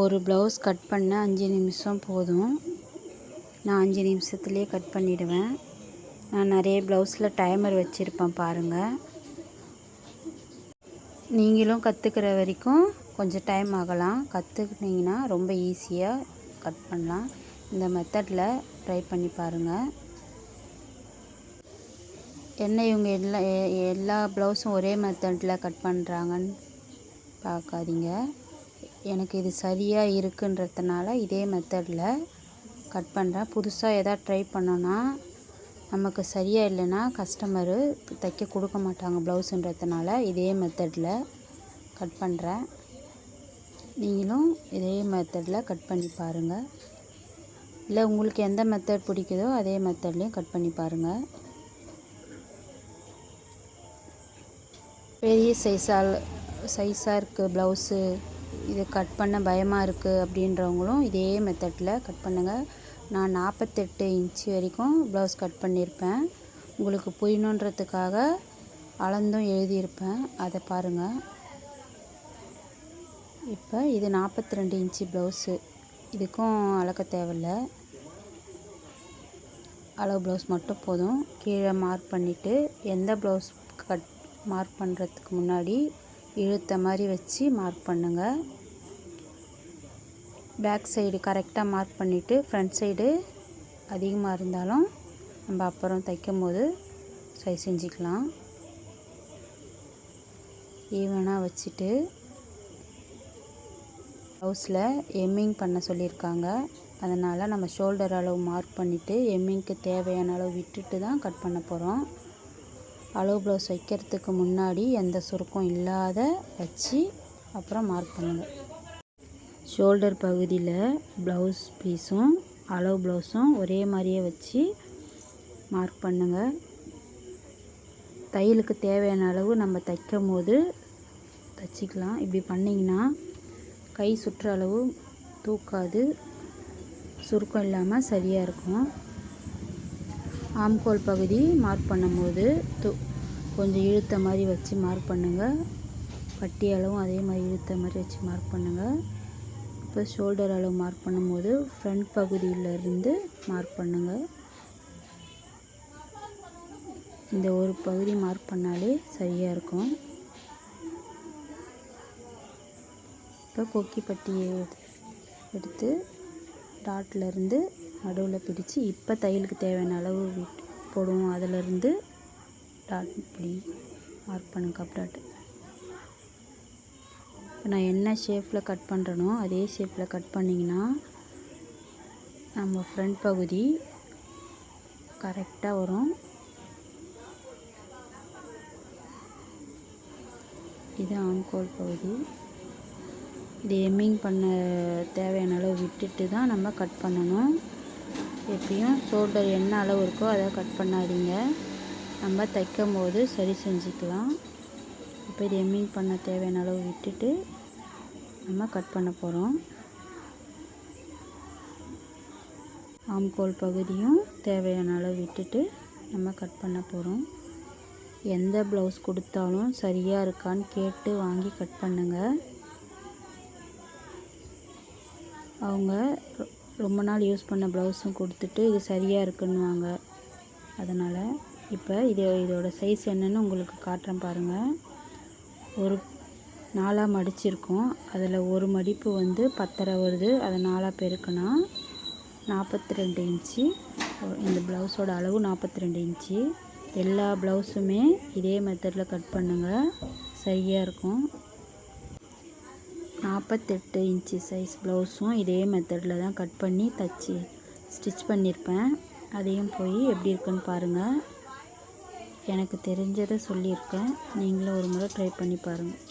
ஒரு blouse cut பண்ண அஞ்சு நிமிஷம் போதும். நான் அஞ்சு நிமிஷத்துலேயே கட் பண்ணிவிடுவேன் நான் நிறைய ப்ளவுஸில் டைமர் வச்சுருப்பேன் பாருங்கள் நீங்களும் கற்றுக்கிற வரைக்கும் கொஞ்சம் டைம் ஆகலாம். கற்றுக்கிட்டிங்கன்னா ரொம்ப ஈஸியாக கட் பண்ணலாம். இந்த மெத்தடில் ட்ரை பண்ணி பாருங்கள் என்ன இவங்க எல்லா எல்லா ப்ளவுஸும் ஒரே மெத்தடில் கட் பண்ணுறாங்கன்னு பார்க்காதீங்க எனக்கு இது சரியாக இருக்குன்றதுனால இதே மெத்தடில் கட் பண்ணுறேன் புதுசாக எதாவது ட்ரை பண்ணோன்னா நமக்கு சரியாக இல்லைன்னா கஸ்டமரு தைக்க கொடுக்க மாட்டாங்க ப்ளவுஸுன்றதுனால இதே மெத்தடில் கட் பண்ணுறேன் நீங்களும் இதே மெத்தடில் கட் பண்ணி பாருங்கள் இல்லை உங்களுக்கு எந்த மெத்தட் பிடிக்குதோ அதே மெத்தட்லேயும் கட் பண்ணி பாருங்கள் பெரிய சைஸால் சைஸாக இருக்குது ப்ளவுஸு இது கட் பண்ண பயமாக இருக்குது அப்படின்றவங்களும் இதே மெத்தடில் கட் பண்ணுங்கள் நான் நாற்பத்தெட்டு இன்ச்சு வரைக்கும் ப்ளவுஸ் கட் பண்ணியிருப்பேன். உங்களுக்கு புரியணுன்றதுக்காக அளந்தும் எழுதியிருப்பேன். அதை பாருங்கள் இப்போ இது நாற்பத்தி ரெண்டு இன்ச்சு ப்ளவுஸு இதுக்கும் அளக்க தேவையில்ல. அளவு ப்ளவுஸ் மட்டும் போதும். கீழே மார்க் பண்ணிவிட்டு எந்த ப்ளவுஸ் கட் மார்க் பண்ணுறதுக்கு முன்னாடி இழுத்த மாதிரி வச்சு மார்க் பண்ணுங்கள் பேக் சைடு கரெக்டாக மார்க் பண்ணிவிட்டு ஃப்ரண்ட் சைடு அதிகமாக இருந்தாலும் நம்ம அப்புறம் தைக்கும் போது சரி செஞ்சுக்கலாம் ஈவனாக வச்சுட்டு ப்ளவுஸில் எம்மிங் பண்ண சொல்லியிருக்காங்க. அதனால் நம்ம ஷோல்டர் அளவு மார்க் பண்ணிவிட்டு எம்மிங்க்கு தேவையான அளவு விட்டுட்டு தான் கட் பண்ண போகிறோம் அளவு ப்ளவுஸ் வைக்கிறதுக்கு முன்னாடி எந்த சுருக்கம் இல்லாத வச்சு அப்புறம் மார்க் பண்ணுங்கள் ஷோல்டர் பகுதியில் ப்ளவுஸ் பீஸும் அளவு ப்ளவுஸும் ஒரே மாதிரியே வச்சு மார்க் பண்ணுங்கள் தையலுக்கு தேவையான அளவு நம்ம தைக்கும் போது தைச்சிக்கலாம். இப்படி பண்ணிங்கன்னா கை சுற்ற அளவு தூக்காது சுருக்கம் இல்லாமல் சரியாக இருக்கும். ஆம்கோல் பகுதி மார்க் பண்ணும்போது கொஞ்சம் இழுத்த மாதிரி வச்சு மார்க் பண்ணுங்கள் பட்டி அளவும் அதே மாதிரி இழுத்த மாதிரி வச்சு மார்க் பண்ணுங்கள் இப்போ ஷோல்டர் அளவு மார்க் பண்ணும்போது ஃப்ரண்ட் பகுதியிலிருந்து மார்க் பண்ணுங்கள் இந்த ஒரு பகுதி மார்க் பண்ணாலே சரியாக இருக்கும். இப்போ கொக்கி பட்டியை எடுத்து டாட்லேருந்து நடுவில் பிடித்து இப்போ தையலுக்கு தேவையான அளவு போடுவோம். அதிலிருந்து டாட் இப்படி மார்க் பண்ணுங்க கப் டாட் இப்போ நான் என்ன ஷேப்பில் கட் பண்ணுறனோ அதே ஷேப்பில் கட் பண்ணிங்கன்னா நம்ம ஃப்ரண்ட் பகுதி கரெக்டாக வரும். இது ஆன்கோல் பகுதி. இது எம்மிங் பண்ண தேவையான அளவு விட்டுட்டு தான் நம்ம கட் பண்ணணும். எப்பயும் ஷோல்டர் என்ன அளவு இருக்கோ அதை கட் பண்ணாதீங்க. நம்ம தைக்கும் போது சரி செஞ்சுக்கலாம். இப்போ இது எம்மிங் பண்ண தேவையான அளவு விட்டுட்டு நம்ம கட் பண்ண போகிறோம் ஆம்கோல் பகுதியும் தேவையான அளவு விட்டுட்டு நம்ம கட் பண்ண போகிறோம் எந்த ப்ளவுஸ் கொடுத்தாலும் சரியாக இருக்கான்னு கேட்டு வாங்கி கட் பண்ணுங்கள் அவங்க ரொம்ப நாள் யூஸ் பண்ண ப்ளவுஸும் கொடுத்துட்டு இது சரியாக இருக்குன்னுவாங்க. அதனால் இப்போ இது இதோட சைஸ் என்னன்னு உங்களுக்கு காட்டுறேன் பாருங்கள் ஒரு நாலாக மடிச்சிருக்கோம் அதில் ஒரு மடிப்பு வந்து பத்தரை வருது. அதை நாலாக பெருக்குனா நாற்பத்தி ரெண்டு இன்ச்சு. இந்த ப்ளவுஸோட அளவு நாற்பத்தி ரெண்டு இன்ச்சு. எல்லா ப்ளவுஸுமே இதே மெத்தடில் கட் பண்ணுங்கள் சரியாக இருக்கும். நாற்பத்தெட்டு இன்ச்சு சைஸ் ப்ளவுஸும் இதே மெத்தடில் தான் கட் பண்ணி தச்சு ஸ்டிச் பண்ணியிருப்பேன். அதையும் போய் எப்படி இருக்குன்னு பாருங்கள் எனக்கு தெரிஞ்சதை சொல்லியிருக்கேன். நீங்களும் ஒரு முறை ட்ரை பண்ணி பாருங்கள்